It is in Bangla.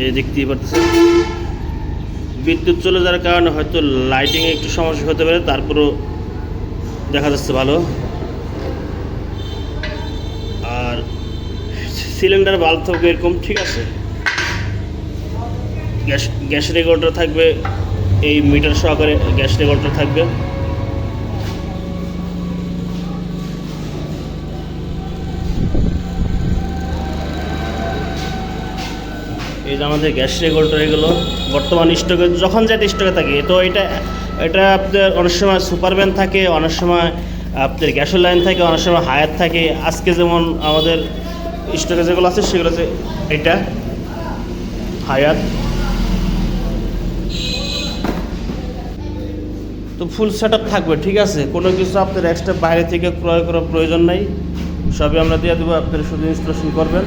এই দেখতেই পাচ্ছেন বিদ্যুৎ চলে যাওয়ার কারণে হয়তো লাইটিংয়ে একটু সমস্যা হতে পারে, তারপরেও দেখা যাচ্ছে ভালো। আর সিলিন্ডার বাল্ব থাকবে এরকম ঠিক আছে? গ্যাস গ্যাস রেগুলেটর থাকবে, এই মিটার সহকারে গ্যাস রেগুলেটর থাকবে। এই যে আমাদের গ্যাস রেগুলেটর এগুলো বর্তমান স্টকে যখন যেটা স্টকে থাকে, তো এটা এটা আপনার অনেক সময় সুপার ভ্যান থাকে, অনেক সময় আপনার গ্যাসের লাইন থাকে, অনেক সময় হায়ার থাকে। আজকে যেমন আমাদের স্টকে যেগুলো আছে, সেগুলো হচ্ছে এটা হায়াত তো ফুল সেট আপ থাকবে, ঠিক আছে? কোনো কিছু আপনার এক্সট্রা বাইরে থেকে ক্রয় করার প্রয়োজন নাই। সবই আমরা দিয়ে দেবো, আপনারা শুধু ইনস্টলেশন করবেন।